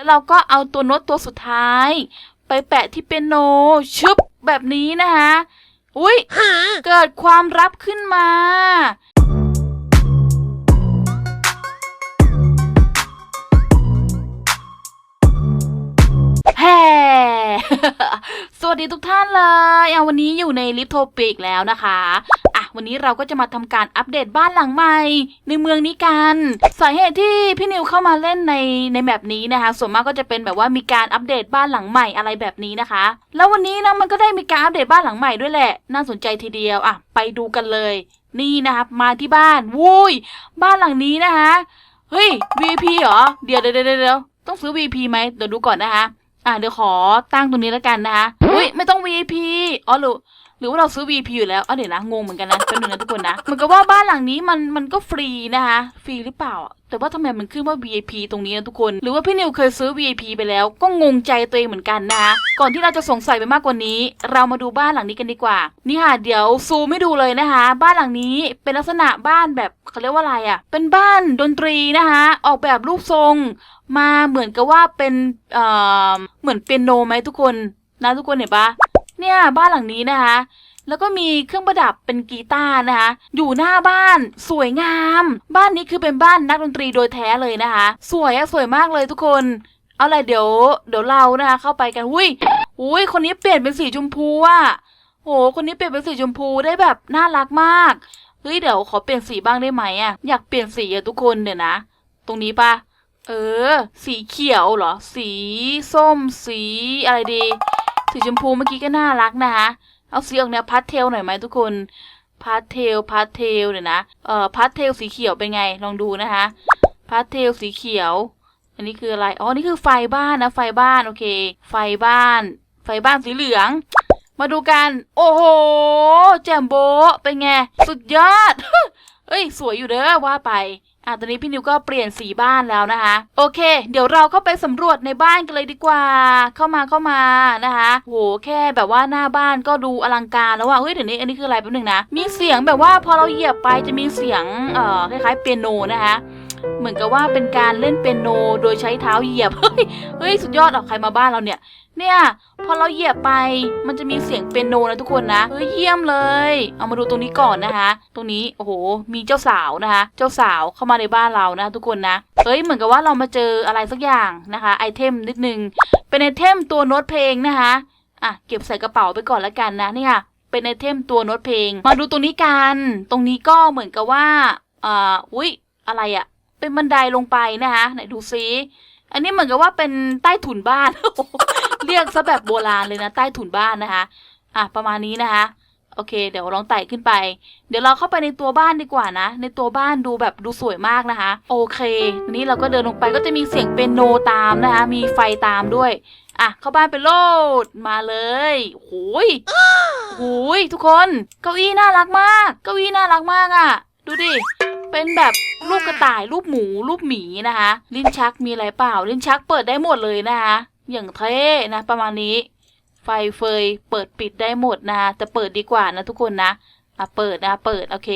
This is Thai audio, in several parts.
แล้วเราก็เอาตัวโน้ตตัวสุดท้าย ไปแปะที่เปียโนชึบแบบนี้นะคะอุ้ยเกิดความลับขึ้นมาแฮ่สวัสดีทุกท่านเลย เอาวันนี้อยู่ในลิฟโทปิกแล้วนะคะ วันนี้เราก็จะมาทำการอัปเดตบ้านหลังใหม่ ในเมืองนี้กัน สาเหตุที่พี่นิวเข้ามาเล่นในในแบบนี้นะคะ ส่วนมากก็จะเป็นแบบว่ามีการอัปเดตบ้านหลังใหม่อะไรแบบนี้นะคะ แล้ววันนี้นะมันก็ได้มีการอัปเดตบ้านหลังใหม่ด้วยแหละ น่าสนใจทีเดียวอะไปดูกันเลย นี่นะครับมาที่บ้านวุ้ยบ้านหลังนี้นะคะเฮ้ย VP เหรอเดี๋ยวเดี๋ยวเดี๋ยวเดี๋ยวต้องซื้อ VP ไหมเดี๋ยวดูก่อนนะคะ อะเดี๋ยวขอตั้งตรงนี้แล้วกันนะคะอุ้ยไม่ต้อง VIP อ๋อหรือหรือว่าเราซื้อ VIP อยู่แล้วอ๋อเดี๋ยวนะงงเหมือนกันนะเป็นหนึ่งนะทุกคนนะเหมือนกับว่าบ้านหลังนี้มันมันก็ฟรีนะคะฟรีหรือเปล่าอะแต่ว่าทำไมมันขึ้นว่า VIP ตรงนี้นะทุกคน หรือว่าพี่นิวเคยซื้อ VIP ไปแล้ว ก็งงใจตัวเองเหมือนกันนะคะก่อนที่เราจะสงสัยไปมากกว่านี้ เรามาดูบ้านหลังนี้กันดีกว่า นี่ค่ะเดี๋ยวซูมให้ดูเลยนะคะ บ้านหลังนี้เป็นลักษณะบ้านแบบเขาเรียกว่าอะไรอะ เป็นบ้านดนตรีนะคะออกแบบรูปทรง มาเหมือนกับว่าเป็นเอ่อเหมือนเปียโนไหมทุกคนนะทุกคนเห็นปะเนี่ยบ้านหลังนี้นะคะ แล้วก็มีเครื่องประดับเป็นกีตาร์นะคะ อยู่หน้าบ้านสวยงาม บ้านนี้คือเป็นบ้านนักดนตรีโดยแท้เลยนะคะ สวยอะสวยมากเลยทุกคน เอาอะไรเดี๋ยว เดี๋ยวเรานะคะ เข้าไปกันหุ้ยอุ้ยคนนี้เปลี่ยนเป็นสีชมพูอะโหคนนี้เปลี่ยนเป็นสีชมพูได้แบบน่ารักมากเฮ้ยเดี๋ยวขอเปลี่ยนสีบ้างได้ไหมอะอยากเปลี่ยนสีอะทุกคนเดี๋ยวนะ ตรงนี้ปะ เออ สีเขียวเหรอ สีส้ม สีอะไรดี สีชมพูเมื่อกี้ก็น่ารักนะคะเอาสีออกแนวพาสเทลหน่อยไหมทุกคนพาสเทลพาสเทลเดี๋ยวนะ เอ่อพาสเทลสีเขียวเป็นไง ลองดูนะคะพาสเทลสีเขียว อันนี้คืออะไร อ๋อ นี่คือไฟบ้านนะ ไฟบ้าน โอเค ไฟบ้าน ไฟบ้านสีเหลือง มาดูกัน โอ้โห แจ่มโบเป็นไง สุดยอด เอ้ย สวยอยู่เด้อว่าไป อะตอนนี้พี่นิวก็เปลี่ยนสีบ้านแล้วนะคะ โอเค เดี๋ยวเราเข้าไปสำรวจในบ้านกันเลยดีกว่า เข้ามาเข้ามานะคะโหแค่แบบว่าหน้าบ้านก็ดูอลังการแล้วว่าเฮ้ยเดี๋ยวนี้อันนี้คืออะไรแป๊บนึงนะมีเสียงแบบว่าพอเราเหยียบไปจะมีเสียงเอ่อคล้ายๆเปียโนนะคะ เหมือนกับว่าเป็นการเล่นเปียโนโดยใช้เท้าเหยียบเฮ้ยเฮ้ย สุดยอดออกใครมาบ้านเราเนี่ย เนี่ย พอเราเหยียบไปมันจะมีเสียงเปียโนนะทุกคนนะ เฮ้ยเยี่ยมเลย เอามาดูตรงนี้ก่อนนะคะ ตรงนี้ โอ้โห มีเจ้าสาวนะคะ เจ้าสาวเข้ามาในบ้านเรานะทุกคนนะ เฮ้ย เหมือนกับว่าเรามาเจออะไรสักอย่างนะคะ ไอเทมนิดนึง เป็นไอเทมตัวโน้ตเพลงนะคะ อะ เก็บใส่กระเป๋าไปก่อนละกันนะเนี่ยเป็นไอเทมตัวโน้ตเพลง มาดูตรงนี้กัน ตรงนี้ก็เหมือนกับว่าอ่าอุ้ยอะไรอะ เป็นบันไดลงไปนะคะไหนดูซิอันนี้เหมือนกับว่าเป็นใต้ถุนบ้าน เรียกซะแบบโบราณเลยนะ ใต้ถุนบ้านนะคะอะประมาณนี้นะคะ โอเค เดี๋ยวลองไต่ขึ้นไป เดี๋ยวเราเข้าไปในตัวบ้านดีกว่านะ ในตัวบ้านดูแบบดูสวยมากนะคะ โอเคทีนี้เราก็เดินลงไปก็จะมีเสียงเปียโนตามนะคะ มีไฟตามด้วยอะเข้าบ้านไปโลดมาเลยโอ้ยโอ้ยทุกคน เก้าอี้น่ารักมาก เก้าอี้น่ารักมากอะ่ะ ดูดิ เป็นแบบ รูปกระต่ายรูปหมูรูปหมีนะคะ ลิ้นชักมีอะไรเปล่า ลิ้นชักเปิดได้หมดเลยนะคะ อย่างเท่นะประมาณนี้ ไฟเฟยเปิดปิดได้หมดนะคะแต่เปิดดีกว่านะทุกคนนะอะเปิดนะเปิดโอเค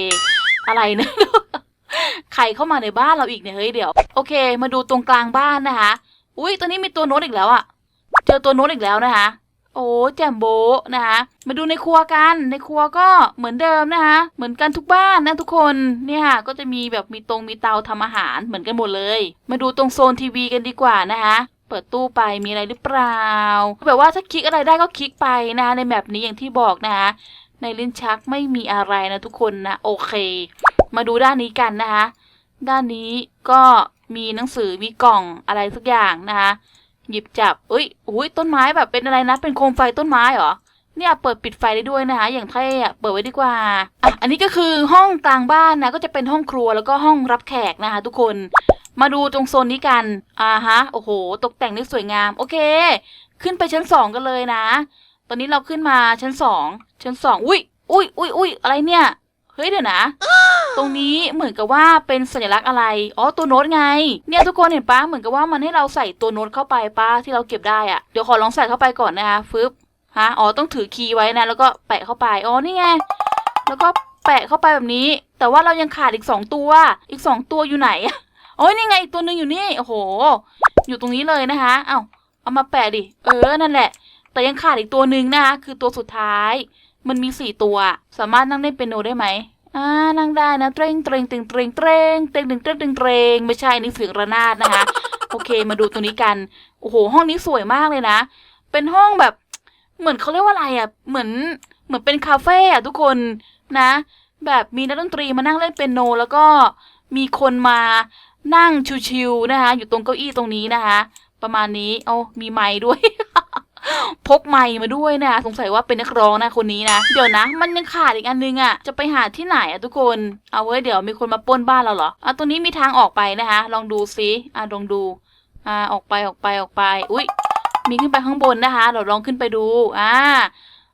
อะไรนะใครเข้ามาในบ้านเราอีกเนี่ยเฮ้ยเดี๋ยวโอเค มาดูตรงกลางบ้านนะคะ อุ้ยตัวนี้มีตัวโน้ตอีกแล้วอะเจอตัวโน้ตอีกแล้วนะคะ โอ้แจ่มโบะนะคะมาดูในครัวกันในครัวก็เหมือนเดิมนะคะเหมือนกันทุกบ้านนะทุกคนเนี่ยค่ะก็จะมีแบบมีตรงมีเตาทำอาหารเหมือนกันหมดเลย มาดูตรงโซนทีวีกันดีกว่านะคะเปิดตู้ไปมีอะไรหรือเปล่า แบบว่าถ้าคลิกอะไรได้ก็คลิกไปนะคะในแบบนี้อย่างที่บอกนะคะในลิ้นชักไม่มีอะไรนะทุกคนนะโอเค มาดูด้านนี้กันนะคะด้านนี้ก็มีหนังสือมีกล่องอะไรสักอย่างนะคะ หยิบจับอุ้ยอุ้ยต้นไม้แบบเป็นอะไรนะ เป็นโคมไฟต้นไม้เหรอ เนี่ยเปิดปิดไฟได้ด้วยนะคะ อย่างเท่อะเปิดไว้ดีกว่าอะอันนี้ก็คือห้องกลางบ้านนะ ก็จะเป็นห้องครัวแล้วก็ห้องรับแขกนะคะ ทุกคน มาดูตรงโซนนี้กัน อ่าฮะ โอ้โห ตกแต่งได้สวยงาม โอเค ขึ้นไปชั้นสองกันเลยนะ ตอนนี้เราขึ้นมาชั้นสอง ชั้นสอง อุ้ยอุ้ยอุ้ยอุ้ยอะไรเนี่ย เฮ้ยเดี๋ยวนะ ตรงนี้เหมือนกับว่าเป็นสัญลักษณ์อะไร อ๋อตัวโน้ตไง เนี่ยทุกคนเห็นปะเหมือนกับว่ามันให้เราใส่ตัวโน้ตเข้าไปปะที่เราเก็บได้อะเดี๋ยวขอลองใส่เข้าไปก่อนนะคะฟึบฮะอ๋อต้องถือคีย์ไว้นะ แล้วก็แปะเข้าไป อ๋อนี่ไง แล้วก็แปะเข้าไปแบบนี้ แต่ว่าเรายังขาดอีกสองตัว อีกสองตัวอยู่ไหนอะโอ้ยนี่ไงอีกตัวหนึ่งอยู่นี่ โอ้โห อยู่ตรงนี้เลยนะคะ เอ้าเอามาแปะดิ เออ นั่นแหละ แต่ยังขาดอีกตัวหนึ่งนะคะ คือตัวสุดท้าย มันมีสี่ตัว สามารถนั่งเล่นเปียโนได้ไหม อ่านั่งได้นะเตรงเตรงเตรงเตรงเตรงเตรงเตรงเตรงเตรงเตรงไม่ใช่นี่เสียงระนาดนะคะ โอเค มาดูตรงนี้กัน โอ้โห ห้องนี้สวยมากเลยนะ เป็นห้องแบบ เหมือนเขาเรียกว่าอะไรอะ เหมือน เหมือนเป็นคาเฟ่อะทุกคนนะ แบบมีนักดนตรีมานั่งเล่นเปียโน แล้วก็มีคนมานั่งชิวๆนะคะ อยู่ตรงเก้าอี้ตรงนี้นะคะ ประมาณนี้ โอ้มีไม้ด้วย พกไม้มาด้วยนะ สงสัยว่าเป็นนักร้องนะคนนี้นะ เดี๋ยวนะ มันยังขาดอีกอันนึงอะ่ะ จะไปหาที่ไหนอะทุกคน เอาไว้เดี๋ยวมีคนมาป้นบ้านเราเหรออะตรงนี้มีทางออกไปนะคะ ลองดูซิอะลองดู อ่า ออกไปออกไปออกไป อุ้ยมีขึ้นไปข้างบนนะคะ เราลองขึ้นไปดู อ่า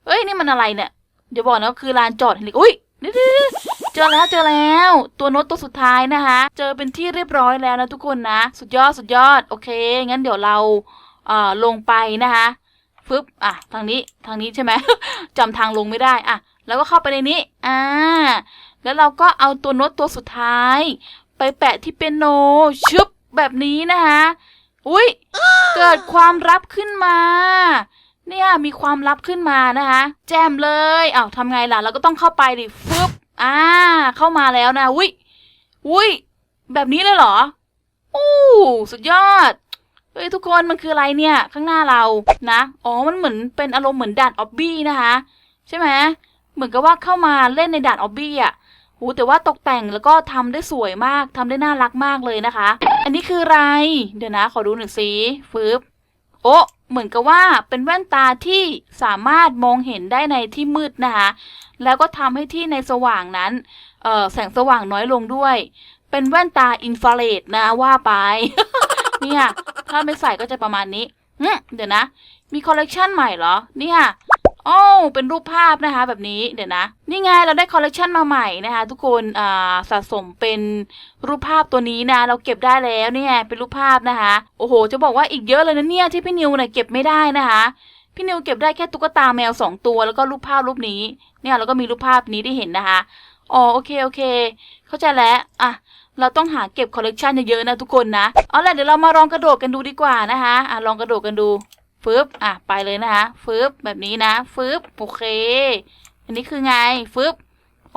เอ้ย นี่มันอะไรเนี่ย เดี๋ยวบอกนะว่าคือลานจอดเฮลิอุ้ยเดี๋ยวๆเจอแล้วเจอแล้ว ตัวโน้ตตัวสุดท้ายนะคะ เจอเป็นที่เรียบร้อยแล้วนะทุกคนนะ สุดยอดสุดยอด โอเค งั้นเดี๋ยวเราเอ่อลงไปนะคะ ฟึบอะทางนี้ทางนี้ใช่ไหมจำทางลงไม่ได้อะแล้วก็เข้าไปในนี้อ่าแล้วเราก็เอาตัวโน้ตตัวสุดท้าย ไปแปะที่เปียโนชึบแบบนี้นะคะอุ้ยเกิดความลับขึ้นมา เนี่ยมีความลับขึ้นมานะคะ แจมเลยอ้าวทำไงล่ะ เราก็ต้องเข้าไปดิฟึบอ่า เข้ามาแล้วนะอุ้ยอุ้ยแบบนี้เลยเหรอ อู้สุดยอด เฮ้ยทุกคนมันคืออะไรเนี่ย ข้างหน้าเรานะ อ๋อมันเหมือนเป็นอารมณ์เหมือนด่านออบบี้นะคะ ใช่ไหมเหมือนกับว่าเข้ามาเล่นในด่านออบบี้อะโหแต่ว่าตกแต่งแล้วก็ทำได้สวยมากทำได้น่ารักมากเลยนะคะ อันนี้คืออะไร เดี๋ยวนะ ขอดูหน่อยสิฟึบโอ้เหมือนกับว่าเป็นแว่นตาที่สามารถมองเห็นได้ในที่มืดนะคะ แล้วก็ทำให้ที่ในสว่างนั้นแสงสว่างน้อยลงด้วย เป็นแว่นตาอินฟราเรดนะว่าไป เนี่ยถ้าไม่ใส่ก็จะประมาณนี้เดี๋ยวนะ มีคอลเลกชันใหม่เหรอเนี่ยโอ้เป็นรูปภาพนะคะ แบบนี้เดี๋ยวนะ นี่ไงเราได้คอลเลกชันมาใหม่นะคะทุกคนอ่าสะสมเป็นรูปภาพตัวนี้นะ เราเก็บได้แล้วเนี่ยเป็นรูปภาพนะคะ โอ้โห จะบอกว่าอีกเยอะเลยนะเนี่ยที่พี่นิวเนี่ยเก็บไม่ได้นะคะ พี่นิวเก็บได้แค่ตุ๊กตาแมวสองตัว แล้วก็รูปภาพรูปนี้ เนี่ยแล้วก็มีรูปภาพนี้ที่เห็นนะคะอ๋อโอเคโอเค เข้าใจแล้วอะ เราต้องหาเก็บคอลเลกชันเยอะๆนะทุกคนนะ เอาล่ะเดี๋ยวเรามาลองกระโดดกันดูดีกว่านะคะอะลองกระโดดกันดูฟึบอะไปเลยนะคะฟึบแบบนี้นะฟึบโอเค อันนี้คือไงฟึบ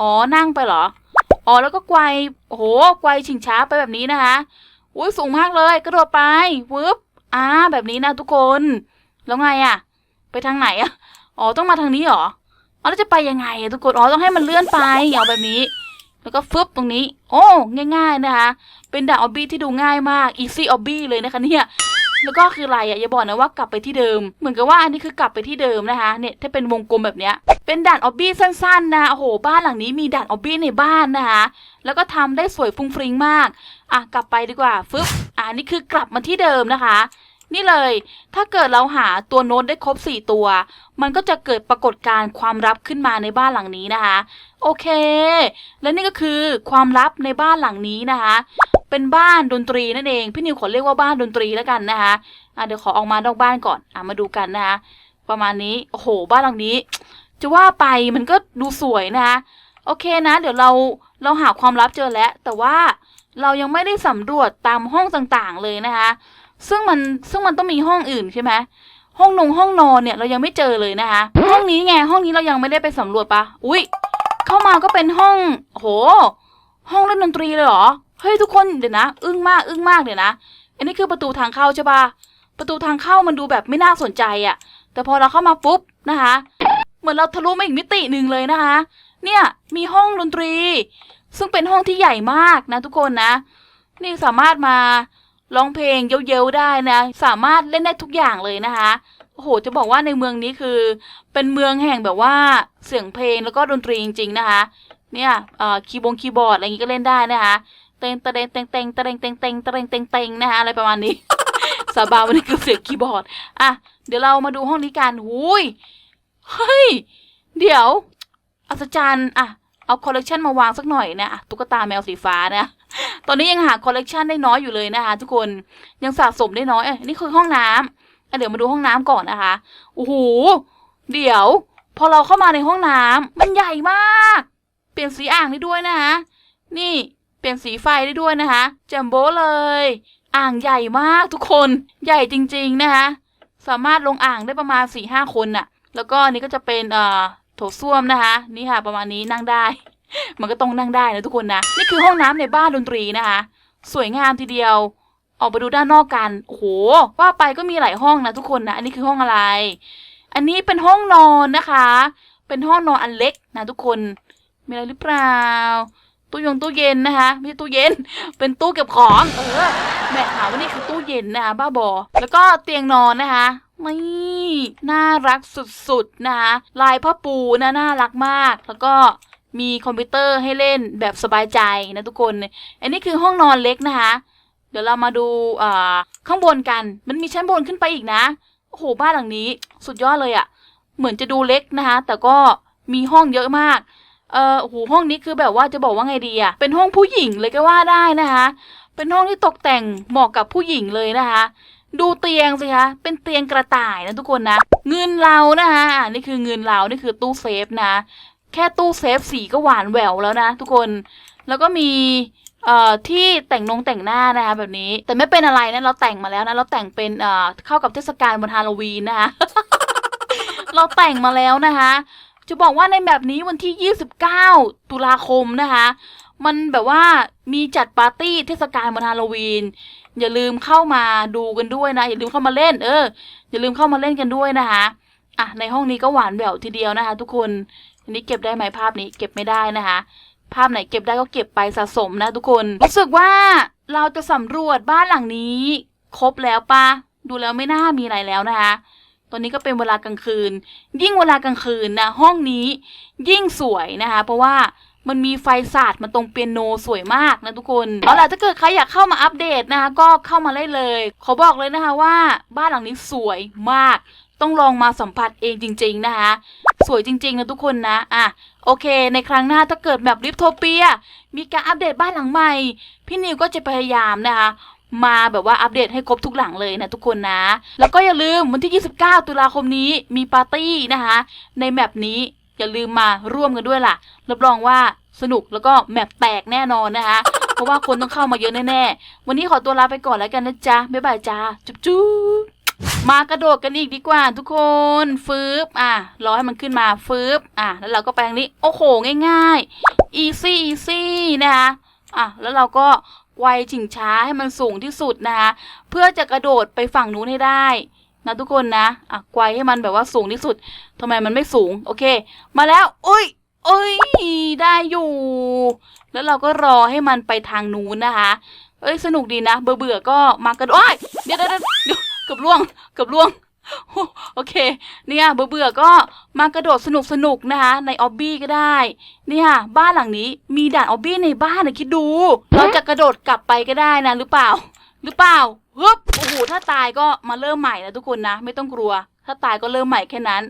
อ๋อนั่งไปเหรออ๋อแล้วก็ไกวโอ้โหไกวชิงช้าไปแบบนี้นะคะอุ้ยสูงมากเลยกระโดดไปฟึบอ่าแบบนี้นะทุกคน แล้วไงอะไปทางไหนอะอ๋อต้องมาทางนี้เหรออ๋อแล้วจะไปยังไงอะทุกคนอ๋อต้องให้มันเลื่อนไปเอาแบบนี้ แล้วก็ฟึบตรงนี้ โอ้ ง่าย ๆนะคะ เป็นด่านออบบี้ที่ดูง่ายมาก easy obby เลยนะคะเนี่ยแล้วก็คืออะไรอะอย่าบอกนะว่ากลับไปที่เดิม เหมือนกับว่าอันนี้คือกลับไปที่เดิมนะคะเนี่ยถ้าเป็นวงกลมแบบเนี้ยเป็นด่านออบบี้สั้นๆนะโอ้โหบ้านหลังนี้มีด่านออบบี้ในบ้านนะคะแล้วก็ทำได้สวยฟุ้งฟริ้งมากอะกลับไปดีกว่าฟึบอะนี่คือกลับมาที่เดิมนะคะ นี่เลย ถ้าเกิดเราหาตัวโน้ตได้ครบ 4 ตัว มันก็จะเกิดปรากฏการณ์ความลับขึ้นมาในบ้านหลังนี้นะคะ โอเค และนี่ก็คือความลับในบ้านหลังนี้นะคะ เป็นบ้านดนตรีนั่นเอง พี่นิวขอเรียกว่าบ้านดนตรีแล้วกันนะคะอะเดี๋ยวขอออกมานอกบ้านก่อนอะมาดูกันนะคะ ประมาณนี้ โอ้โห บ้านหลังนี้ จะว่าไปมันก็ดูสวยนะคะ โอเคนะ เดี๋ยวเราเราหาความลับเจอแล้ว แต่ว่าเรายังไม่ได้สำรวจตามห้องต่างๆเลยนะคะ ซึ่งมันซึ่งมันต้องมีห้องอื่นใช่ไหมห้องนงห้องนอนเนี่ยเรายังไม่เจอเลยนะคะ ห้องนี้ไงห้องนี้เรายังไม่ได้ไปสำรวจปะอุ้ยเข้ามาก็เป็นห้องโห ห้องเล่นดนตรีเลยเหรอเฮ้ยทุกคนเดี๋ยวนะ อึ้งมากอึ้งมากเดี๋ยวนะ อันนี้คือประตูทางเข้าใช่ปะประตูทางเข้ามันดูแบบไม่น่าสนใจอะ่ะ แต่พอเราเข้ามาปุ๊บนะคะ เหมือนเราทะลุมาอีกมิติหนึ่งเลยนะคะ เนี่ยมีห้องดนตรี ซึ่งเป็นห้องที่ใหญ่มากนะทุกคนนะ นี่สามารถมา ร้องเพลงเย้ยๆได้นะ สามารถเล่นได้ทุกอย่างเลยนะคะโอ้โหจะบอกว่าในเมืองนี้คือ เป็นเมืองแห่งแบบว่าเสียงเพลงแล้วก็ดนตรีจริงๆนะคะเนี่ยคีย์บงคีย์บอร์ดอะไรอย่างนี้ก็เล่นได้นะคะเต็งเต็งเต็งเต็งเต็งเต็งเต็งเต็งเต็งเตงนะคะอะไรประมาณนี้สบายวันนี้คือเสียงคีย์บอร์ดอะเดี๋ยวเรามาดูห้องนี้กันหุยเฮ้ยเดี๋ยวอัศจรรย์อะเอาคอลเลกชันมาวางสักหน่อยนะตุ๊กตาแมวสีฟ้านะ ตอนนี้ยังหาคอลเลกชันได้น้อยอยู่เลยนะคะ ทุกคนยังสะสมได้น้อยเอ้ยนี่คือห้องน้ำอะเดี๋ยวมาดูห้องน้ำก่อนนะคะโอ้โหเดี๋ยว พอเราเข้ามาในห้องน้ำมันใหญ่มาก เปลี่ยนสีอ่างได้ด้วยนะคะนี่เปลี่ยนสีไฟได้ด้วยนะคะแจมโบ้เลย อ่างใหญ่มากทุกคนใหญ่จริง ๆนะคะสามารถลงอ่างได้ประมาณสี่ห้าคนน่ะ แล้วก็นี่ก็จะเป็นเอ่อโถส้วมนะคะ นี่ค่ะ ประมาณนี้นั่งได้ มันก็ต้องนั่งได้นะทุกคนนะ นี่คือห้องน้ำในบ้านดนตรีนะคะ สวยงามทีเดียว ออกไปดูด้านนอกกัน โอ้โห ว่าไปก็มีหลายห้องนะทุกคนนะ อันนี้คือห้องอะไร อันนี้เป็นห้องนอนนะคะ เป็นห้องนอนอันเล็กนะทุกคน มีอะไรหรือเปล่า ตู้ยงตู้เย็นนะคะ ไม่ใช่ตู้เย็น เป็นตู้เก็บของ เออ แม่หาว่านี่คือตู้เย็นนะคะบ้าบอ แล้วก็เตียงนอนนะคะไม่น่ารักสุดๆนะคะ ลายผ้าปูนะน่ารักมาก แล้วก็ มีคอมพิวเตอร์ให้เล่นแบบสบายใจนะทุกคน อันนี้คือห้องนอนเล็กนะคะ เดี๋ยวเรามาดูข้างบนกัน มันมีชั้นบนขึ้นไปอีกนะ โอ้โห บ้านหลังนี้สุดยอดเลยอะ่ะ เหมือนจะดูเล็กนะคะ แต่ก็มีห้องเยอะมาก เออโอ้โห ห้องนี้คือแบบว่าจะบอกว่าไงดีอะ่ะ เป็นห้องผู้หญิงเลยก็ว่าได้นะคะ เป็นห้องที่ตกแต่งเหมาะกับผู้หญิงเลยนะคะดูเตียงสิคะ เป็นเตียงกระต่ายนะทุกคนนะ เงินเรานะคะนี่คือเงินเรา นี่คือตู้เซฟนะ แค่ตู้เซฟสีก็หวานแหววแล้วนะทุกคน แล้วก็มีเอ่อที่แต่งนงแต่งหน้านะคะแบบนี้ แต่ไม่เป็นอะไรนะเราแต่งมาแล้วนะเราแต่งเป็นเอ่อเข้ากับเทศกาลวันฮาโลวีนนะคะ เราแต่งมาแล้วนะคะ จะบอกว่าในแบบนี้วันที่ 29 ตุลาคมนะคะ มันแบบว่ามีจัดปาร์ตี้เทศกาลวันฮาโลวีนอย่าลืมเข้ามาดูกันด้วยนะ อย่าลืมเข้ามาเล่น เออ อย่าลืมเข้ามาเล่นกันด้วยนะคะอะในห้องนี้ก็หวานแหววทีเดียวนะคะ ทุกคน อันนี้เก็บได้ไหมภาพนี้เก็บไม่ได้นะคะ ภาพไหนเก็บได้ก็เก็บไปสะสมนะทุกคนรู้สึกว่าเราจะสำรวจบ้านหลังนี้ ครบแล้วปะดูแล้วไม่น่ามีอะไรแล้วนะคะตอนนี้ก็เป็นเวลากลางคืน ยิ่งเวลากลางคืนนะห้องนี้ยิ่งสวยนะคะ เพราะว่ามันมีไฟสาดมาตรงเปียโนสวยมากนะทุกคนเอาล่ะถ้าเกิดใครอยากเข้ามาอัปเดตนะคะก็เข้ามาได้เลย ขอบอกเลยนะคะว่าบ้านหลังนี้สวยมาก ต้องลองมาสัมผัสเองจริง ๆ นะคะ สวยจริง ๆ นะทุกคนนะอะโอเค ในครั้งหน้าถ้าเกิดแบบลิฟโทเปีย มีการอัปเดตบ้านหลังใหม่ พี่นิวก็จะพยายามนะคะมาแบบว่าอัปเดตให้ครบทุกหลังเลยนะทุกคนนะ แล้วก็อย่าลืมวันที่ 29 ตุลาคมนี้มีปาร์ตี้นะคะ ในแมปนี้อย่าลืมมาร่วมกันด้วยล่ะ รับรองว่าสนุกแล้วก็แมปแตกแน่นอนนะคะ เพราะว่าคนต้องเข้ามาเยอะแน่ๆ วันนี้ขอตัวลาไปก่อนแล้วกันนะจ๊ะ บ๊ายบายจ้า จุ๊บจุ๊บ มากระโดดกันอีกดีกว่าทุกคนฟืบอะรอให้มันขึ้นมาฟืบอะแล้วเราก็ไปทางนี้ โอ้โห ง่ายๆ อีซี่อีซี่นะคะอะแล้วเราก็ไวชิงช้าให้มันสูงที่สุดนะคะเพื่อจะกระโดดไปฝั่งนู้นให้ได้นะทุกคนนะอะไกวให้มันแบบว่าสูงที่สุดทำไมมันไม่สูง โอเค มาแล้ว อุ้ยอุ้ย ได้อยู่ แล้วเราก็รอให้มันไปทางนู้นนะคะ เอ้ย สนุกดีนะ เบื่อเบื่อก็มากระโดดเดี๋ยวเดี๋ยว เดี๋ยวเดี๋ยวเกือบล่วง เกือบล่วง โอเค เนี่ยเบื่อเบื่อๆก็มากระโดดสนุกสนุกๆนะคะ ในออบบี้ก็ได้ เนี่ยบ้านหลังนี้มีด่านออบบี้ในบ้านนะคิดดู เราจะกระโดดกลับไปก็ได้นะหรือเปล่า หรือเปล่าฮึบโอ้โหถ้าตายก็มาเริ่มใหม่นะทุกคนนะ ไม่ต้องกลัว ถ้าตายก็เริ่มใหม่แค่นั้น